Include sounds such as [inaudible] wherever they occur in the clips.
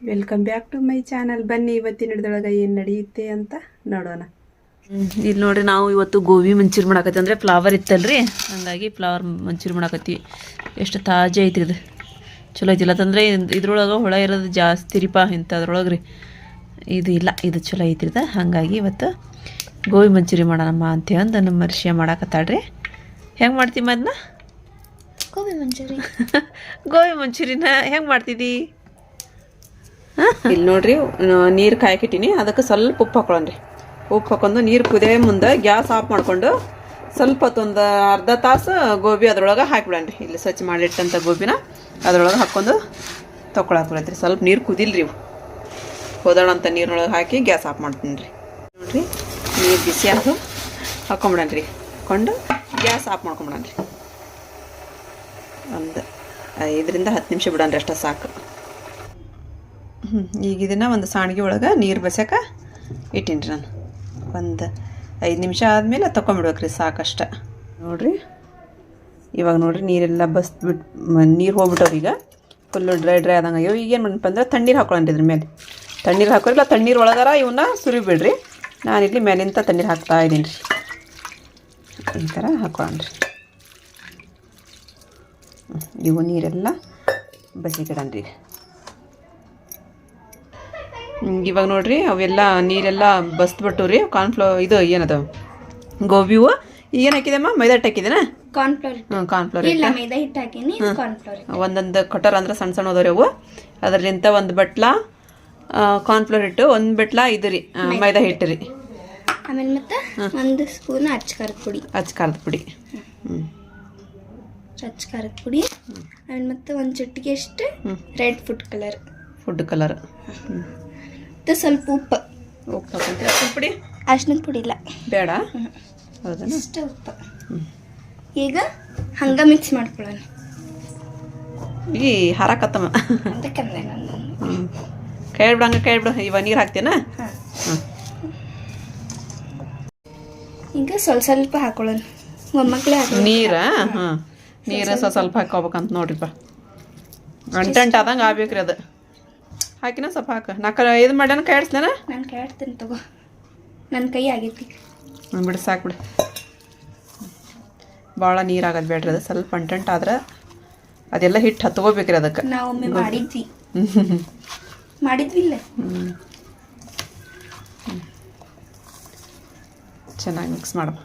Welcome back to my channel ಬನ್ನಿ ಇವತ್ತಿನ ಹಿಡ್ದೊಳಗೆ ಏನು ನಡೆಯುತ್ತೆ ಅಂತ ನೋಡೋಣ. ಇಲ್ಲಿ ನೋಡ್ರಿ ನಾವು ಇವತ್ತು ಗೋಬಿ ಮಂಚೂರಿ ಮಾಡಕತ್ತಿ ಅಂದ್ರೆ ಫ್ಲವರ್ ಇತ್ತಲ್ರಿ? ಹಂಗಾಗಿ ಫ್ಲವರ್ ಮಂಚೂರಿ ಮಾಡಕತ್ತಿವಿ. ಎಷ್ಟು ತಾಜಾ ಐತ್ರಿ ಇದು. ಚಲೋ ಐತಿಲ್ಲ. ಅಂತಂದ್ರೆ ಇದ್ರೊಳಗೆ ಹುಳ ಇರೋದು ಜಾಸ್ತಿ ರೀಪ ಇಂಥದ್ರೊಳಗೆ ರೀ ಇದು ಇಲ್ಲ ಇದು ಚಲೋ ಐತ್ರಿದ ಹಾಗಾಗಿ ಇವತ್ತು ಗೋಬಿ ಮಂಚೂರಿ ಮಾಡೋಣಮ್ಮ ಅಂತೇಳಿ ನಮ್ಮ ಮರ್ಷಿಯ ಮಾಡಾಕತ್ತಾಳ್ರಿ. ಹೆಂಗೆ ಮಾಡ್ತೀವಿ ಅದನ್ನ ಗೋಬಿ ಮಂಚೂರಿ. [laughs] ಗೋಬಿ ಮಂಚೂರಿನ ಹೆಂಗೆ ಮಾಡ್ತಿದ್ದಿ? ಇಲ್ಲಿ ನೋಡ್ರಿ ನೀರು ಕಾಯಕಿಟ್ಟಿನಿ. ಅದಕ್ಕೆ ಸ್ವಲ್ಪ ಉಪ್ಪು ಹಾಕೊಳ್ಳೋಣ್ರಿ ಉಪ್ಪು ಹಾಕೊಂಡು ನೀರು ಕುದಿಯೋ ಮುಂದೆ ಗ್ಯಾಸ್ ಆಫ್ ಮಾಡ್ಕೊಂಡು ಸ್ವಲ್ಪ ಹೊತ್ತೊಂದು ಅರ್ಧ ತಾಸು ಗೋಬಿ ಅದ್ರೊಳಗೆ ಹಾಕಿಬಿಡಣ್ರಿ ಇಲ್ಲಿ ಸ್ವಚ್ಛ ಮಾಡಿಟ್ಟಂಥ ಗೋಬಿನ ಅದ್ರೊಳಗೆ ಹಾಕ್ಕೊಂಡು ತೊಗೊಳತ್ರಿ ಸ್ವಲ್ಪ ನೀರು ಕುದಿಲ್ರಿ ಇವು. ಅಂತ ನೀರಿನೊಳಗೆ ಹಾಕಿ ಗ್ಯಾಸ್ ಆಫ್ ಮಾಡ್ತೀನಿ ರೀ ನೋಡ್ರಿ, ನೀರು ಬಿಸಿ ಆದು ಹಾಕೊಂಬಿಡಣ್ರಿ ಹಾಕ್ಕೊಂಡು ಗ್ಯಾಸ್ ಆಫ್ ಮಾಡ್ಕೊಂಬಿಡಣ್ರಿ ಒಂದು ಐದರಿಂದ ಹತ್ತು ನಿಮಿಷ ಬಿಡಣ್ರಿ ಅಷ್ಟೇ ಸಾಕು. ಹ್ಮ್. ಈಗ ಇದನ್ನು ಒಂದು ಸಾಣಿಗೆ ಒಳಗೆ ನೀರು ಬಸ್ಯಾಕ ಇಟ್ಟೀನಿ ರೀ ನಾನು. ಒಂದು ಐದು ನಿಮಿಷ ಆದಮೇಲೆ ತೊಗೊಂಬಿಡ್ಬೇಕ್ರಿ ಸಾಕಷ್ಟ. ನೋಡಿರಿ ಇವಾಗ ನೋಡಿರಿ ನೀರೆಲ್ಲ ಬಸ್ ಬಿಟ್ಟು ನೀರು ಹೋಗ್ಬಿಟ್ಟವ್ರು ಈಗ. ಫುಲ್ಲು ಡ್ರೈ ಡ್ರೈ ಆದಂಗೆ. ಅಯ್ಯೋ ಈಗ ಏನು ಮಾಡಪ್ಪ ಅಂದ್ರೆ ತಣ್ಣೀರು ಹಾಕೊಳ್ಳಿ ಇದ್ರ ಮೇಲೆ. ತಣ್ಣೀರು ಹಾಕೋರಿಲ್ಲ ತಣ್ಣೀರು ಒಳಗಾರ ಇವನ್ನ ಸುರಿಬಿಡ್ರಿ. ನಾನು ಇಲ್ಲಿ ಮೇಲಿಂದ ತಣ್ಣೀರು ಹಾಕ್ತಾ ಇದ್ದೀನಿ ರೀ ಈ ಥರ ಹಾಕೊಳ್ಳ್ರಿ. ಇವು ನೀರೆಲ್ಲ ಹ್ಮ್, ಇವಾಗ ನೋಡ್ರಿ ಅವೆಲ್ಲ ನೀರೆಲ್ಲ ಬಸ್ಬಿಟ್ಟು ರೀ ಕಾರ್ನ್ಫ್ಲೋ ಇದು ಏನದು? ಗೋಬಿವು ಏನು ಹಾಕಿದೆಮ್ಮ ಮೈದಾ ಹಿಟ್ಟು ಹಾಕಿದೇನ ಕಾರ್ನ್ಫ್ಲವರ್ ಹ್ಞೂ ಕಾರ್ನ್ಫ್ಲೋರ್ ಹಿಟ್ಟು? ಒಂದೊಂದು ಕಟರ್ ಅಂದ್ರೆ ಸಣ್ಣ ಸಣ್ಣ ಹೋದ್ರಿ ಅವು. ಅದರಲ್ಲಿಂತ ಒಂದು ಬಟ್ಲ ಕಾರ್ನ್ಫ್ಲೋರ್ ಹಿಟ್ಟು ಒಂದು ಬಟ್ಲ ಇದು ರೀ ಮೈದಾ ಹಿಟ್ಟು. ರೀ. ಆಮೇಲೆ ಮತ್ತೆ ಒಂದು ಸ್ಪೂನ್ ಅಚ್ಚಕಾರದ ಪುಡಿ. ಅಚ್ಚಕಾರದ ಪುಡಿ. ಹ್ಞೂ ಅಚ್ಚ ಖಾರದ ಪುಡಿ. ಆಮೇಲೆ ಮತ್ತೆ ಒಂದು ಚಿಟ್ಟಿಗೆ ಅಷ್ಟು red food colour. Food colour. ಮತ್ತೆ ಸ್ವಲ್ಪ ಉಪ್ಪು. ಉಪ್ಪು ಹಾಕೊಂತೀರ ಪುಡಿ? ಅರ್ಶಿನದ ಪುಡಿ ಇಲ್ಲ. ಬೇಡ? ಹೌದಾ ಇಷ್ಟ ಉಪ್ಪು. ಈಗ ಹಂಗೆ ಮಿಕ್ಸ್ ಮಾಡ್ಕೊಳ್ಳೋಣ. ಈ ಹಾರಾಕತ್ತಮ್ಮ ಅದಕ್ಕಂದೆ ನಾನು. ಹ್ಞೂ ಕೈ ಬಿಡು ಹಂಗೆ ಕೈ ಬಿಡು ಇವಾಗ ನೀರು ಹಾಕ್ತೀನ ಈಗ ಸ್ವಲ್ಪ ಸ್ವಲ್ಪ ಹಾಕೊಳ್ಳೋಣ. ಮೊಮ್ಮಕ್ಕಳೇ ಹಾಕಿ ನೀರ? ಹಾಂ. ನೀರು ಸ್ವಲ್ಪ ಸ್ವಲ್ಪ ಹಾಕೋಬೇಕಂತ ನೋಡ್ರಿಪ್ಪ ಅಂಟಂಟ ಆದಂಗೆ ಆಗ್ಬೇಕ್ರಿ ಅದು. ಹಾಕಿನ ಸ್ವಲ್ಪ ಹಾಕ. ಕ ಇದು ಮಾಡ್ಯಾನ ಕೈ ನಾನು ಕೇಳ್ತೀನಿ ತಗೋ. ನನ್ನ ಕೈ ಆಗೈತಿ. ಹ್ಞೂ ಬಿಡು ಸಾಕು ಬಿಡು. ಭಾಳ ನೀರು ಆಗೋದು ಬೇಡ್ರಿ ಅದು. ಸ್ವಲ್ಪ ಅಂಟಂಟ್ ಆದ್ರೆ ಅದೆಲ್ಲ ಹಿಟ್ಟು ಹತ್ಕೋಬೇಕ್ರಿ ಅದಕ್ಕೆ. ನಾವು ಒಮ್ಮೆ ಮಾಡಿದ್ವಿ. ಮಾಡಿದ್ವಿ ಇಲ್ಲ. ಚೆನ್ನಾಗಿ ಮಿಕ್ಸ್ ಮಾಡಮ್ಮ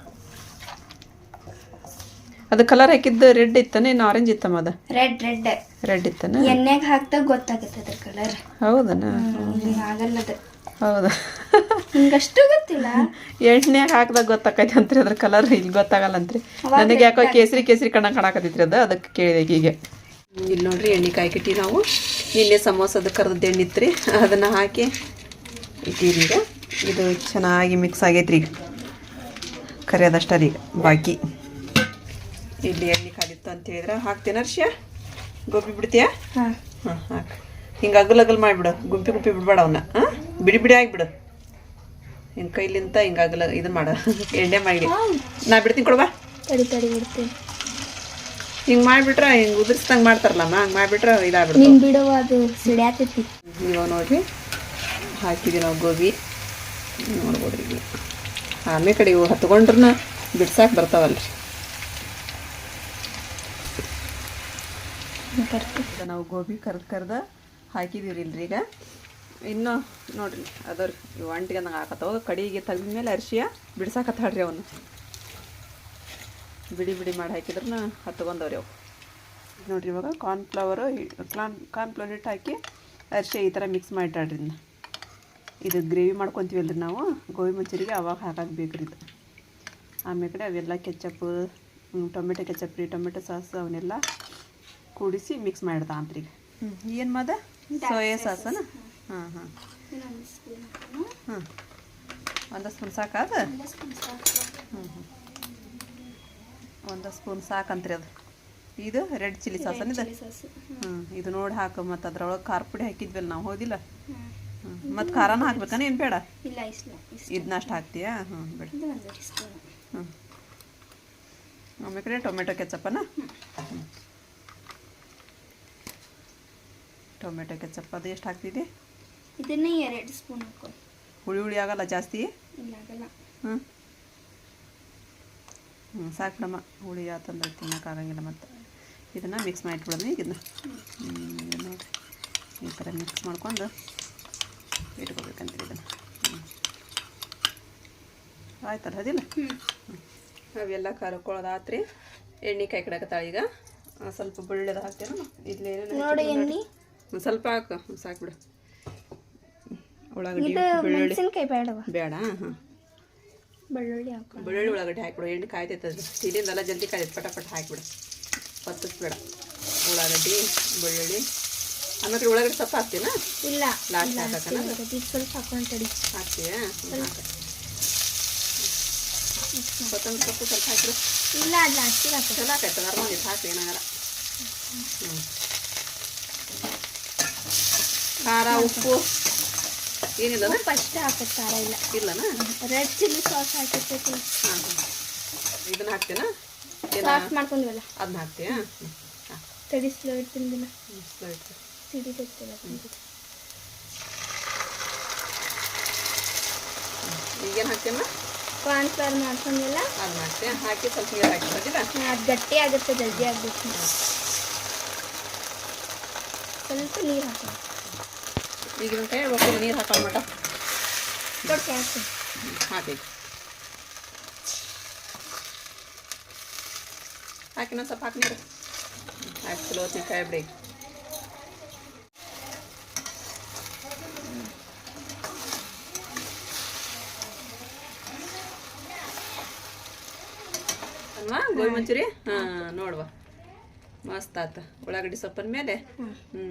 ಅದು ಕಲರ್ ಹಾಕಿದ್ದು ರೆಡ್ ಇತ್ತಾನೆ ಇನ್ನು ಆರೆಂಜ್ ಇತ್ತಮ್ಮ ಅದು? ರೆಡ್ ರೆಡ್ ರೆಡ್ ಇತ್ತಾನೆ. ಎಣ್ಣೆಗೆ ಹಾಕ್ದಾಗ ಗೊತ್ತಾಗುತ್ತೆ ಅದ್ರ ಕಲರ್ ಹೌದನ? ಆಗಲ್ಲ ಅದು. ಹೌದಾ. ಹಿಂಗಷ್ಟು ಗೊತ್ತಿಲ್ಲ. ಎಣ್ಣೆ ಹಾಕ್ದಾಗ ಗೊತ್ತಾಕೈತಿ ಅಂತ್ರಿ ಅದ್ರ ಕಲರ್ ಇಲ್ಲಿ ಗೊತ್ತಾಗಲ್ಲ ಅಂತ್ರಿ. ನನಗೆ ಯಾಕೋ ಕೇಸರಿ ಕೇಸರಿ ಕಣ್ಣ ಕಾಣಕತ್ತೈತ್ರಿ ಅದು ಅದಕ್ಕೆ ಕೇಳಿದೆ ಈಗ ಇಲ್ಲಿ ನೋಡ್ರಿ ಎಣ್ಣೆ ಕಾಯ್ಕಿಟ್ಟಿ ನಾವು. ನಿನ್ನೆ ಸಮೋಸದ ಕರೆದ ಎಣ್ಣೆ ಇತ್ರಿ ಅದನ್ನು ಹಾಕಿ ಇಟ್ಟಿರಿ ಈಗ. ಇದು ಚೆನ್ನಾಗಿ ಮಿಕ್ಸ್ ಆಗೈತ್ರಿ ಈಗ. ಕರಿಯೋದಷ್ಟ ರೀ ಬಾಕಿ. ಇಲ್ಲಿ ಎಣ್ಣೆ ಕಾಲಿತ್ತು ಅಂತ ಹೇಳಿದ್ರೆ ಹಾಕ್ತೇನೆ ಅರ್ಶ್ಯ ಗೋಬಿ ಬಿಡ್ತೀಯಾ? ಹಾಂ. ಹಾಂ ಹಾಕು. ಹಿಂಗೆ ಅಗಲ್ ಅಗಲ್ ಮಾಡಿಬಿಡು. ಗುಂಪಿ ಗುಂಪಿ ಬಿಡ್ಬೇಡ ಅವನ್ನ ಹಾಂ? ಬಿಡಿ ಬಿಡಿ ಆಗಿಬಿಡು. ಹಿಂಗೆ ಕೈಲಿಂತ ಹಿಂಗೆ ಅಗಲ ಇದು ಮಾಡು. [laughs] ಎಣ್ಣೆ ಮಾಡಿ. ನಾ ಬಿಡ್ತೀನಿ ಕೊಡವಾ ತಡಿ ತಡಿ ಬಿಡ್ತೀನಿ. ಹಿಂಗೆ ಮಾಡಿಬಿಟ್ರೆ ಹಿಂಗೆ ಉದುರಿಸ್ದಂಗೆ ಮಾಡ್ತಾರಲ್ಲಮ್ಮ ಹಂಗೆ ಮಾಡಿಬಿಟ್ರೆ ಇದಾಗ್ಬಿಡ್ತು. ನಿನ್ ಬಿಡುವ ಅದು ಸಿಡ್ಯಾತೈತಿ. ಇವಾಗ ನೋಡ್ರಿ. ಹಾಕಿದ್ವಿ ನಾವು ಗೋಬಿ. ನೋಡ್ಬೋದ್ರಿ ಆಮೇಲೆ ಕಡೆ ಇವು ಹತ್ಕೊಂಡ್ರನ್ನ ಬಿಡ್ಸಾಕ್ ಬರ್ತಾವಲ್ರಿ. ನಾವು ಗೋಬಿ ಕರ್ದು ಕರ್ದು ಹಾಕಿದೀವಿ ಇಲ್ರಿ ಈಗ. ಇನ್ನು ನೋಡ್ರಿ ಅದವ್ರಿ ಇವು ಅಂಟಿಗೆ ನಂಗೆ ಹಾಕತ್ತವ ಕಡಿಗೆ ತಗ್ದ ಮೇಲೆ ಅರಿಶಿಯ ಬಿಡ್ಸಾಕತ್ತಾಳ್ರಿ ಅವನು. ಬಿಡಿ ಬಿಡಿ ಮಾಡಿ ಹಾಕಿದ್ರು ಹತ್ಕೊಂಡವ್ರಿ ಅವು. ನೋಡಿರಿ ಇವಾಗ ಕಾರ್ನ್ಫ್ಲವರು ಕಾರ್ನ್ ಕಾರ್ನ್ಫ್ಲವರ್ ಹಿಟ್ಟು ಹಾಕಿ ಅರಿಶಿ ಈ ಥರ ಮಿಕ್ಸ್ ಮಾಡಿಟ್ಟಾಳ್ರಿ ಇದನ್ನ ಇದು ಗ್ರೇವಿ ಮಾಡ್ಕೊತೀವಲ್ರಿ ನಾವು. ಗೋಬಿ ಮಂಚೂರಿಗೆ ಅವಾಗ ಹಾಕಕ್ಕೆ ಬೇಕ್ರಿ ಇದು. ಆಮೇಲೆ ಅವೆಲ್ಲ ಕೆಚಪ್ಪು ಟೊಮೆಟೊ ಕೆಚಪ್ ರೀ, ಟೊಮೆಟೊ ಸಾಸ್ ಅವನ್ನೆಲ್ಲ ಕೂಡಿಸಿ ಮಿಕ್ಸ್ ಮಾಡಿದ ಅಂತ್ರಿ ಹ್ಞೂ ಏನು ಮಾದ? ಸೋಯಾ ಸಾಸನ? ಹಾಂ ಹಾಂ. ಹಾಂ ಒಂದು ಸ್ಪೂನ್ ಸಾಕಾದ ಹ್ಞೂ ಹ್ಞೂ ಒಂದು ಸ್ಪೂನ್ ಸಾಕಂತ್ರಿ ಅದು. ಇದು ರೆಡ್ ಚಿಲ್ಲಿ ಸಾಸನ ಇದು? ಹ್ಞೂ ಇದು ನೋಡಿ ಹಾಕು ಮತ್ತು ಅದ್ರೊಳಗೆ ಖಾರ ಪುಡಿ ಹಾಕಿದ್ವಲ್ಲ ನಾವು ಹೋದಿಲ್ಲ? ಹ್ಞೂ ಮತ್ತು ಖಾರನ ಹಾಕ್ಬೇಕಾನೆ ಏನು ಬೇಡ? ಇಲ್ಲ ಇಷ್ಟ ಇಷ್ಟ ಇದನ್ನ ಅಷ್ಟು ಹಾಕ್ತೀಯಾ? ಹ್ಞೂ ಬೇಡ. ಒಂದು ಸ್ಪೂನ್. ಹ್ಞೂ ಆಮೇಲೆ ಟೊಮೆಟೊ ಕೆಚಪ್ಪನ? ಟೊಮೆಟೊ ಕೆಚಪ್ ಅದು ಎಷ್ಟು ಹಾಕ್ತಿದ್ದೆ? ಇದನ್ನೇ ಎರಡು ಸ್ಪೂನ್ ಹಾಕೋ. ಹುಳಿ ಹುಳಿ ಆಗಲ್ಲ ಜಾಸ್ತಿ? ಇಲ್ಲ ಆಗಲ್ಲ. ಹ್ಞೂ ಹ್ಞೂ ಸಾಕು ಬಿಡಮ್ಮ ಹುಳಿ ಆತಂದ್ರೆ ತಿನ್ನೋಕ್ಕಾಗಂಗಿಲ್ಲ ಮತ್ತು. ಇದನ್ನು ಮಿಕ್ಸ್ ಮಾಡಿಟ್ಬಿಡೋದು ಈಗ ಇದನ್ನ. ನೋಡಿರಿ ಈ ಥರ ಮಿಕ್ಸ್ ಮಾಡ್ಕೊಂಡು ಇಟ್ಕೋಬೇಕಂತೀವಿ ಇದನ್ನು. ಹ್ಞೂ ಆಯ್ತಲ್ಲ ಅದಿಲ್ಲ? ಹ್ಞೂ ಅವೆಲ್ಲ ಕರ್ಕೊಳ್ಳೋದಾತ್ರಿ ಎಣ್ಣೆ ಕಾಯಿ ಕಡಕತ್ತಾಳ ಈಗ. ಸ್ವಲ್ಪ ಬೆಳ್ಳದ ಹಾಕ್ತೇನೆ. ಇಲ್ಲಿ ನೋಡಿ ಎಣ್ಣೆ. ಒಂದು ಸ್ವಲ್ಪ ಹಾಕು ಸಾಕು ಬಿಡು. ಉಳ್ಳಾಗಡ್ಡಿ ಬೆಳ್ಳುಳ್ಳಿ. ಬೇಡ ಹಾಂ. ಬೆಳ್ಳುಳ್ಳಿ ಹಾಕು. ಬೆಳ್ಳುಳ್ಳಿ ಉಳ್ಳಾಗಡ್ಡಿ ಹಾಕ್ಬಿಡು ಎಣ್ಣೆ ಅದು. ಸಿಡಿಂದೆಲ್ಲ ಜಲ್ದಿ ಕಾಯ್ತೈತೆ ಪಟ ಪಟ ಹಾಕ್ಬಿಡು ಬೇಡ. ಉಳ್ಳಾಗಡ್ಡಿ ಬೆಳ್ಳುಳ್ಳಿ. ಆಮೇಲೆ ಉಳ್ಳಾಗಡ್ಡಿ ಸ್ವಲ್ಪ ಹಾಕ್ತೀನಾ ಇಲ್ಲ. ಲಾಸ್ಟ್ ಇಲ್ಲ, ಹಾಕಕ್ಕನ ಸ್ವಲ್ಪ ಹಾಕೊಂಡು ತಡಿ. ಹಾಕ್ತೀಯಾ? ಕೊತ್ತಂಬರಿ ಸೊಪ್ಪು ಸ್ವಲ್ಪ ಹಾಕಿಡು ಇಲ್ಲ ಅದು ಲಾಸ್ಟಿಗೆ ಹಾಕಿ ಚಲೋ ಆಕೈತೆ ನರ್ಮಲ್ ಹಾಕಿ ಏನಾಗಲ್ಲ ಹ್ಞೂ ಖಾರ ಉಪ್ಪು. ಏನಿಲ್ಲ ಫಸ್ಟ್ ಹಾಕೋದು ಖಾರ ಇಲ್ಲ. ಇಲ್ಲನ? ರೆಡ್ ಚಿಲ್ಲಿ ಸಾಸ್ ಹಾಕಿರ್ತೈತಿ ಹಾಂ ಇದನ್ನ ಹಾಕ್ತೇನ ಸಾಸ್ ಮಾಡ್ಕೊಂಡ್ವಲ್ಲ? ಅದನ್ನ ಹಾಕ್ತೀಯ? ತಡಿ ಸ್ಲೋ ಇಡ್ತೀನಿ ದಿನ ಸ್ಲೋ ಇಟ್ಟು ಸಿಡಿತೈತಿಲ್ಲ ಈಗೇನು ಹಾಕ್ತೀನ ಕಾರ್ನ್ ಫ್ಲವರ್ ಮಾಡ್ಕೊಂಡ್ವಲ್ಲ? ಅದನ್ನ ಹಾಕ್ತೀಯ? ಹಾಕಿ ಸ್ವಲ್ಪ ನೀರು ಹಾಕಿರೋದಿಲ್ಲ ಅದು ಗಟ್ಟಿ ಆಗುತ್ತೆ ಜಲ್ದಿ ಆಗ್ಬೇಕು. ಸ್ವಲ್ಪ ನೀರು ಹಾಕೋ ಈಗಿನ ಕೈ ಒಬ್ಬರು ನೀರು ಹಾಕೋ ಮಟ ಕೊಡ್ತೆ ಹಾಕಿ ಹಾಕಿ ಹಾಕಿನ ಸ್ವಲ್ಪ ಹಾಕಿ ನೀರು ಹಾಕಿ ಚಲೋ ಹೊತ್ತಿಗೆ ಕಾಯಿ ಬಿಡಿ ಅಲ್ವಾ ಗೋಬಿ ಮಂಚೂರಿ? ಹಾಂ ನೋಡುವ. ಮಸ್ತ್ ಆತ. ಉಳ್ಳಾಗಡ್ಡಿ ಸೊಪ್ಪನ ಮೇಲೆ? ಹ್ಞೂ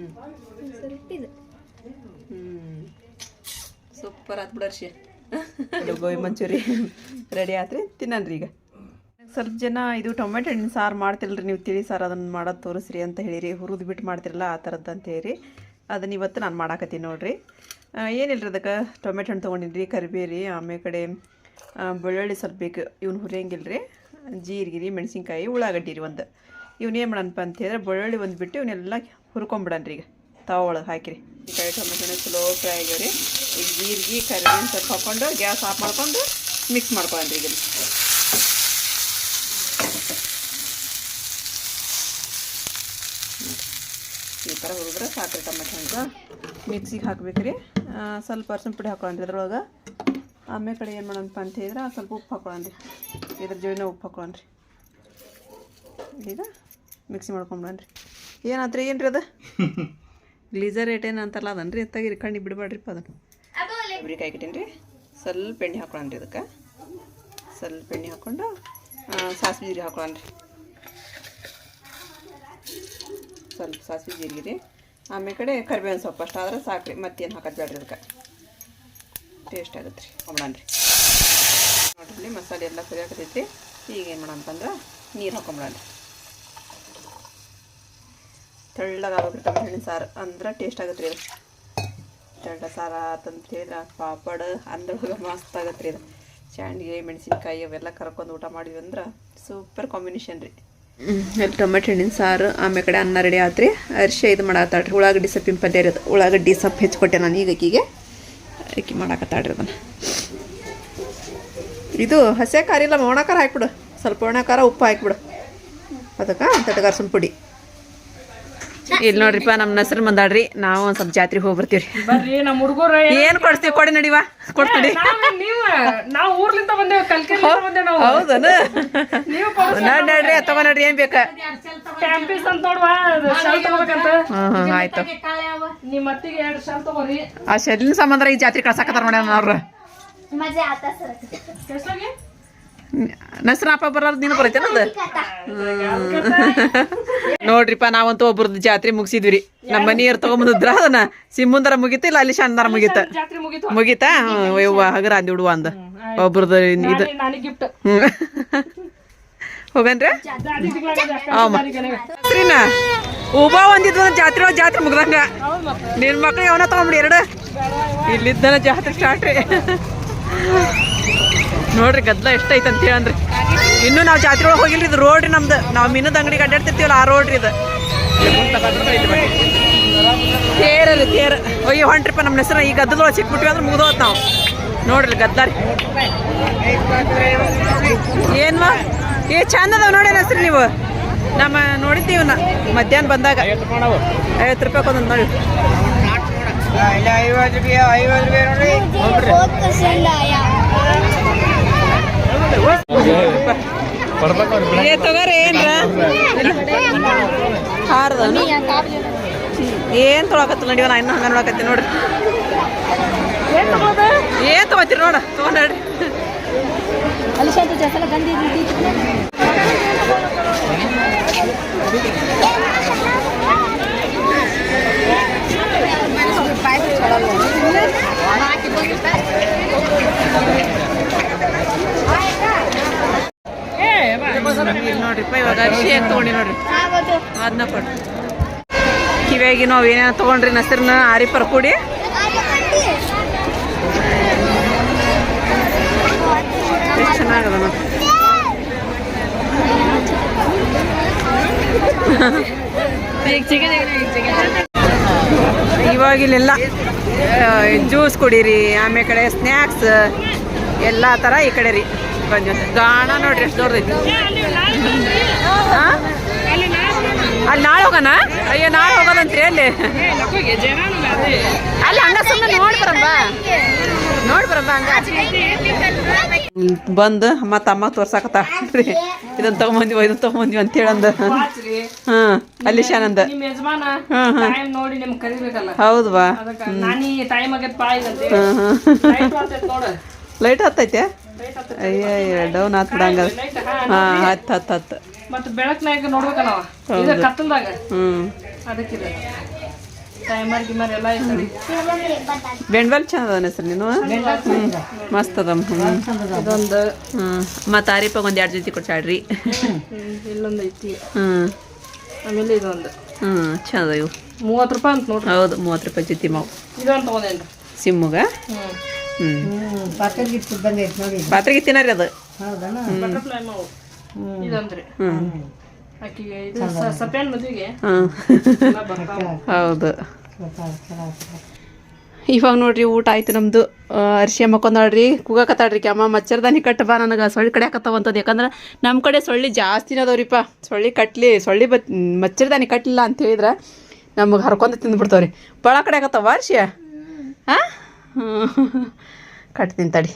ಸೂಪರ್ ಆತ್ ಬಿಡರ್ಷಿ ಗೋಬಿ ಮಂಚೂರಿ ರೆಡಿ ಆತ್ರಿ, ತಿನ್ನನ್ರಿ ಈಗ. ಸ್ವಲ್ಪ ಜನ ಇದು ಟೊಮೆಟೊ ಹಣ್ಣಿನ ಸಾರು ಮಾಡ್ತಿರಲ್ರಿ ನೀವು ತಿಳಿ ಸಾರು ಅದನ್ನು ಮಾಡೋದು ತೋರಿಸ್ರಿ ಅಂತ ಹೇಳಿರಿ, ಹುರಿದು ಬಿಟ್ಟು ಮಾಡ್ತಿರಲ್ಲ ಆ ಥರದ್ದು ಅಂತ ಹೇಳಿರಿ. ಅದನ್ನ ಇವತ್ತು ನಾನು ಮಾಡಾಕತ್ತೀನಿ ನೋಡ್ರಿ. ಏನಿಲ್ಲರಿ ಅದಕ್ಕೆ? ಟೊಮೆಟೊ ಹಣ್ಣು ತೊಗೊಂಡಿದ್ರಿ ಕರಿಬೇರಿ ಆಮೇಲೆ ಕಡೆ ಬೆಳ್ಳುಳ್ಳಿ ಸ್ವಲ್ಪ ಬೇಕು. ಇವ್ನು ಹುರಿಯಂಗಿಲ್ಲ ರೀ ಜೀರಿಗೆ ರೀ ಮೆಣಸಿನ್ಕಾಯಿ ಉಳ್ಳಾಗಡ್ಡಿ ರೀ ಒಂದು. ಇವ್ನು ಏನು ಮಾಡಣಪ್ಪ ಅಂತ ಹೇಳಿದ್ರೆ, ಬೆಳ್ಳುಳ್ಳಿ ಒಂದು ಬಿಟ್ಟು ಇವನ್ನೆಲ್ಲ ಹುರ್ಕೊಂಬಿಡನ್ರಿ ಈಗ. ತವ ಒಳಗೆ ಹಾಕಿರಿ. ಈ ಕಡೆ ಟೊಮೆಟೊನೇ ಸ್ಲೋ ಫ್ರೈ ಆಗ್ಯಾವ್ರಿ. ಈಗ ಜೀರಿಗೆ ಕರಿಬೇವಿನ ಸ್ವಲ್ಪ ಹಾಕ್ಕೊಂಡು ಗ್ಯಾಸ್ ಆಫ್ ಮಾಡ್ಕೊಂಡು ಮಿಕ್ಸ್ ಮಾಡ್ಕೊಂಡ್ರಿ ಈಗ ಈ ಥರ ಹುರಿದ್ರೆ ಸಾಕ್ರಿ ಟೊಮೆಟೊ ಹಣ್ಣು ಮಿಕ್ಸಿಗೆ ಹಾಕ್ಬೇಕ್ರಿ. ಸ್ವಲ್ಪ ಅರ್ಸಿನ ಪುಡಿ ಹಾಕೊಂಡ್ರಿ ಅದ್ರೊಳಗೆ ಆಮೇಲೆ ಕಡೆ ಏನು ಮಾಡೋಣಪ್ಪ ಅಂತ ಹೇಳಿದ್ರೆ ಸ್ವಲ್ಪ ಉಪ್ಪು ಹಾಕೊಳ್ಳನ್ರಿ ಇದ್ರ ಜೋಡಿನ ಉಪ್ಪು ಹಾಕೊಳ್ಳನ್ರಿ ಈಗ ಮಿಕ್ಸಿ ಏನಾದ್ರು ಏನು ರೀ ಅದು? [laughs] ಗ್ಲೀಸರ್ ಏನು ಅಂತಾರಲ್ಲ, ಅದನ್ರಿ ಎತ್ತಾಗಿ ಇರ್ಕೊಂಡು ಬಿಡಬೇಡ್ರಿಪ್ಪ ಅದನ್ನು. ಕಾಯಿ ಇಟ್ಟೀನಿ ರೀ ಸ್ವಲ್ಪ ಎಣ್ಣೆ ಹಾಕೊಳ್ಳೋಣ ರೀ ಅದಕ್ಕೆ. ಸ್ವಲ್ಪ ಎಣ್ಣೆ ಹಾಕ್ಕೊಂಡು ಸಾಸಿವೆ ಜೀರಿಗೆ ಹಾಕೊಳ್ಳನ್ರಿ ಸ್ವಲ್ಪ ಸಾಸಿವೆ ಜೀರಿಗೆ ರೀ. ಆಮೇಲೆ ಕಡೆ ಕರಿಬೇವಿನ ಸೊಪ್ಪು ಅಷ್ಟು ಆದ್ರೆ ಸಾಕು ರೀ ಮತ್ತೇನು ಹಾಕೋದು ಬೇಡ್ರಿ ಅದಕ್ಕೆ. ಟೇಸ್ಟ್ ಆಗುತ್ತೆ ರೀ ತೊಗೊಂಬಣ್ರಿ ನೋಡ್ರಿ ಮಸಾಲೆ ಎಲ್ಲ ಸರಿ ಹಾಕತೈತಿ ಈಗ ಏನು ಮಾಡಂತಂದ್ರೆ ನೀರು ಹಾಕೊಂಬಿಡಣ್ರಿ ತೆಳ್ಳಗಾಗ್ಬೇಕು ಟೊಮೆಟೊ ಹಣ್ಣಿನ ಸಾರು ಅಂದ್ರೆ ಟೇಸ್ಟ್ ಆಗುತ್ತೆ ರೀ ಅದು ತೆಳ್ಳ ಸಾರು ಆತಂತ ಹೇಳಿದ್ರೆ ಪಾಪಡ್ ಅಂದ್ರೊಳಗೆ ಮಸ್ತ್ ಆಗತ್ತೆ ರೀ ಅದು ಚಾಂಡಿಗೆ ಮೆಣಸಿನ್ಕಾಯಿ ಅವೆಲ್ಲ ಕರ್ಕೊಂಡು ಊಟ ಮಾಡಿದ್ವಿ ಅಂದ್ರೆ ಸೂಪರ್ ಕಾಂಬಿನೇಷನ್ ರೀ. ಅಲ್ಲಿ ಟೊಮೆಟೊ ಹಣ್ಣಿನ ಸಾರು ಆಮೇಲೆ ಕಡೆ ಅನ್ನ ರೆಡಿ ಆತ್ರಿ. ಅರಿಶಿ ಇದು ಮಾಡಾಕತ್ತಾಳ್ರಿ ಉಳ್ಳಾಗಡ್ಡಿ ಸೊಪ್ಪಿನ ಪಲ್ಯ ಇರೋದು ಉಳ್ಳಾಗಡ್ಡಿ ಸೊಪ್ಪು ಹೆಚ್ಚಿಕೊಟ್ಟೆ ನಾನು ಈಗ ಅಕ್ಕಿಗೆ ಅಕ್ಕಿ ಮಾಡಾಕತ್ತಾಳ್ರಿ ಅದನ್ನು. ಇದು ಹಸೆ ಖಾರ ಇಲ್ಲ, ಒಣ ಖಾರ ಹಾಕ್ಬಿಡು. ಸ್ವಲ್ಪ ಒಣ ಖಾರ ಉಪ್ಪು ಹಾಕ್ಬಿಡು. ಅದಕ್ಕೆ ತಟಗಾರ್ಸಿನ ಪುಡಿ. ಇಲ್ಲಿ ನೋಡ್ರಿಪ್ಪ ನಮ್ಮ ನಸರು ಮಂದಾಡ್ರಿ ನಾವು ಒಂದು ಸ್ವಲ್ಪ ಜಾತ್ರೆ ಹೋಗಿ ಬರ್ತೀವಿ ಬರ್ರಿ ನಮ್ಮ ಹುಡುಗರು ಏನು ಕೊಡ್ತೀವಿ ಕೊಡಿ ನಡಿವಾ ಕೊಡ್ತೀವಿ ನೀವ ನಾವು ಊರ್ಲಿಂದ ಬಂದೇವ ಕಲ್ಕಿ ಬಂದೇವ್ ನಾವು. ಹೌದನ. ನೀವು ನಡ್ ನಡ್ರಿ ತಗೋ ನಡ್ರಿ ಏನ್ ಬೇಕಾ? ಕ್ಯಾಂಪೀಸ್ ಅಂತ ನೋಡ್ವಾ ಶಾಲ್ ತಗೋಬೇಕಂತ. ಹ್ಮ್ ಹ್ಮ್ ಆಯ್ತು. ನಿಮ್ಮ ಅತ್ತಿಗೆ ಎರಡು ಶಾಲ್ ತಗೋರಿ. ಆ ಶೆಲ್ಲಿನ ಸಂಬಂಧ ಈ ಜಾತ್ರೆ ಕಳ್ಸಾಕತ್ತಾರ ಮೇಡಮ್ ಅವ್ರು. ನಸರ ಅಪ್ಪ ಬರೋದು ನೀನು ಬರೈತೇನ ಅದು? ನೋಡ್ರಿಪ್ಪ ನಾವಂತೂ ಒಬ್ರದ್ದು ಜಾತ್ರೆ ಮುಗಿಸಿದ್ವಿ ನಮ್ಮ ಮನೆಯವ್ರು ತಗೊಂಬಂದಿದ್ರ ಅದನ್ನ ಸಿಮ್ಮುಂದರ ಮುಗಿತ ಇಲ್ಲ ಅಲ್ಲಿ ಶಾನದಾರ ಮುಗಿತ? ಮುಗೀತು. ಯವ್ವ ಹಗರ ಅಂದಿ ಉಡುವ ಅಂದ. ಒಬ್ರದ್ದು ಇದು ಹೋಗನ್ರಿ? ಸರಿನ ಉಬಾ ಒಂದಿದ್ವ ಜಾತ್ರೆ ಒಳಗ್ ಜಾತ್ರೆ ಮುಗ್ದಂಗ. ನಿನ್ ಮಕ್ಳು ಯಾವನ ತಗೊಂಬಿಡಿ ಎರಡು. ಇಲ್ಲಿದ್ದನ ಜಾತ್ರೆ ಸ್ಟಾರ್ಟ್ ರೀ ನೋಡ್ರಿ ಗದ್ಲ ಎಷ್ಟೈತಂತ ಅಂತ ಹೇಳನ್ರಿ ಇನ್ನು ನಾವು ಜಾತ್ರೆ ಒಳಗೆ ಹೋಗಿಲ್ರಿ ಇದು ರೋಡ್ ರೀ ನಮ್ದು. ನಾವು ಮೀನದ ಅಂಗಡಿಗೆ ಅಡ್ಡಾಡ್ತಿರ್ತೀವಲ್ಲ ಆ ರೋಡ್ ರೀ ಇದು. ತೇರಲ್ಲಿ ತೇರ. ಅಯ್ಯೋ ಹೊಂಟ್ರಿಪ್ಪ ನಮ್ಮ ಹೆಸರು ಈ ಗದ್ದದೊಳಗೆ ಸಿಕ್ಬಿಟ್ವಿ ಅಂದ್ರೆ ಮುಗ್ದೋತ್ ನಾವು. ನೋಡ್ರಿ ಗದ್ದಾರಿ. ಏನ್ವಾ ಏ ಚಂದ ಅದಾವ ನೋಡಿ ಹೆಸರು ನೀವು. ನಮ್ಮ ನೋಡಿದ್ದೀವ ನಾ ಮಧ್ಯಾಹ್ನ ಬಂದಾಗ. ಐವತ್ತು ರೂಪಾಯಿ ಒಂದೊಂದು ನೋಡಿ ಏ ಏನ್ ತೊಳಕತ್ತಿಲ್ಲ ನಡಿವ ನಾ ಇನ್ನೂ ಹಂಗ ನೋಡಕತ್ತಿ ನೋಡ್ರಿ ಏನ್ ತಗೋತೀರಿ ನೋಡ ತಗೊಂಡ್ರಿ ಇಲ್ಲಿ ನೋಡ್ರಿಪ್ಪ ಇವಾಗ ಹೆಂಗ್ ತಗೊಂಡಿ ನೋಡ್ರಿ ಅದನ್ನ ಕಿವಿಯಾಗಿ ನಾವು ಏನೇನೋ ತಗೊಂಡ್ರಿ ನಸರ್ನ ಆರಿಪರ್ ಕೂಡಿ ಎಷ್ಟು ಚೆನ್ನಾಗದ ನೋಡಿ ಜ್ಯೂಸ್ ಕುಡೀರಿ, ಆಮೇಲೆ ಕಡೆ ಸ್ನ್ಯಾಕ್ಸ್ ಎಲ್ಲ ಥರ ಈ ಕಡೆ ರೀ. ಬಂದ ಗಾಣ ನೋಡ್ರಿ ಎಷ್ಟು ದೊಡ್ಡದೈತಿ. ಅಲ್ಲಿ ನಾಳೆ ಹೋಗೋಣ? ಅಯ್ಯೋ ನಾಳೆ ಹೋಗೋದಂತ್ರಿ ಅಲ್ಲಿ? ಅಲ್ಲಿ ಹಂಗ ಸುಮ್ಮನೆ ನೋಡಿ ಬರಮ್ಮ ನೋಡಿ ಬರಮ್ಮ ಹಂಗ? ಬಂದು ಮತ್ತೆ ಅಮ್ಮ ತೋರ್ಸಾಕತ್ತಾಳ್ರಿ ಇದನ್ನ ತಗೊಂಬಂದಿವ ಇದನ್ನ ತಗೊಂಬಂದಿವ ಅಂತ ಹೇಳಂದ. ಹಾಂ ಅಲ್ಲಿ ಶಾನಂದ. ಹೌದ್ವಾ? ಹ್ಮ್, ಹ್ಮ್. ಅದಕ್ಕ ಲೈಟ್ ಹತ್ತೈತೆ. ಅಯ್ಯ ಡೌನ್ ಹತ್ ಬಿಡಂಗ ಹಾ ಹತ್ತು ಹತ್ತು ಹತ್ತು. ಮತ್ತ ಬೆಳಕ್ನಾಗ ನೋಡ್ಬೇಕಲ್ಲ ನಾವ ಕತ್ತಲ್ದಾಗ. ಹ್ಞೂ ಅದಕ್ಕಿದೆ ಟೈಮರ್ ಗಿಮರ್ ಎಲ್ಲ ಬೆಂಡ್ಬಲ್ ಚಂದ ಅದ ಹೆಸ್ರು ನೀನು ಹ್ಞೂ ಮಸ್ತ್ ಅದ ಹ್ಞೂ ಇದೊಂದು. ಹ್ಞೂ ಮತ್ತು ಆರಿಪಾಗ ಒಂದು ಎರಡು ಜೊತೆ ಕೊಟ್ಟಾಡ್ರಿ ಹ್ಮ್, ಇಲ್ಲೊಂದು ಐತಿ. ಹ್ಞೂ ಆಮೇಲೆ ಇದೊಂದು. ಹ್ಞೂ ಚಂದ ಇವು. ಮೂವತ್ತು ರೂಪಾಯಿ ಅಂತ ನೋಡಿ ಹೌದು ಮೂವತ್ತು ರೂಪಾಯಿ ಜೊತೆ ಮಾವು. ಇದೊಂದು ತೊಗೊಂಡೇನು ಸಿಮ್ಮುಗ? ಹ್ಮ್ ಹ್ಞೂ ಪಾತ್ರೆಗೆ ತಿನ್ನಾರಿ ಅದು? ಬಟರ್ಫ್ಲೈ ಮಾವು. ಇದೊಂದ್ರಿ ಆಕಿಗೆ ಇದು ಸಪ್ಯಾನ್ ಮದುವೆಗೆ. ಹೌದು. ಇವಾಗ ನೋಡ್ರಿ ಊಟ ಆಯ್ತು ನಮ್ದು. ಅರ್ಶಿ ನೋಡ್ರಿ ಕೂಗಾಕತ್ತಾಡ್ರಿ ಅಮ್ಮ ಮಚ್ಚರ್ದಾನಿ ಕಟ್ಟ ಬಾ ನನಗೆ. ಸೊಳ್ಳಿ ಕಡೆ ಹಾಕತ್ತವಂಥದ್ದು ಯಾಕಂದ್ರೆ ನಮ್ಮ ಕಡೆ ಸೊಳ್ಳಿ ಜಾಸ್ತಿನ ಅದಾವ್ರಿಪ್ಪ ಸೊಳ್ಳಿ ಕಟ್ಲಿ ಸೊಳ್ಳಿ ಬತ್ ಮಚ್ಚರ್ದಾನಿ ಕಟ್ಟಲಿಲ್ಲ ಅಂತ ಹೇಳಿದ್ರೆ ನಮಗೆ ಹರ್ಕೊಂಡು ತಿಂದ್ಬಿಡ್ತಾವ್ರಿ. ಭಾಳ ಹಾಕತ್ತವ ಅರ್ಶಿ? ಹಾಂ? [laughs] ಕಟ್ತೀನಿ ತಡಿ.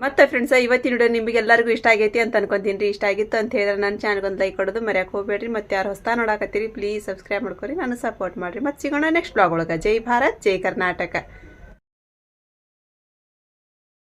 ಮತ್ತೆ ಫ್ರೆಂಡ್ಸ ಇವತ್ತಿನ ವಿಡಿಯೋ ನಿಮಗೆ ಎಲ್ಲರಿಗೂ ಇಷ್ಟ ಆಗೈತಿ ಅಂತ ಅನ್ಕೊಂತೀನಿ. ರೀ ಇಷ್ಟ ಆಗಿತ್ತು ಅಂತ ಹೇಳಿದ್ರೆ ನನ್ನ ಚಾನಲ್ಗೆ ಒಂದು ಲೈಕ್ ಕೊಡೋದು ಮರ್ಯಾಕೆ ಹೋಗ್ಬೇಡ್ರಿ. ಮತ್ತೆ ಯಾರು ಹೊಸ್ತಾ ನೋಡಾಕತ್ತೀರಿ ಪ್ಲೀಸ್ ಸಬ್ಸ್ಕ್ರೈಬ್ ಮಾಡ್ಕೊರಿ. ನಾನು ಸಪೋರ್ಟ್ ಮಾಡಿರಿ. ಮತ್ತೆ ಸಿಗೋಣ ನೆಕ್ಸ್ಟ್ ಬ್ಲಾಗ್ ಒಳಗೆ. ಜೈ ಭಾರತ್, ಜೈ ಕರ್ನಾಟಕ.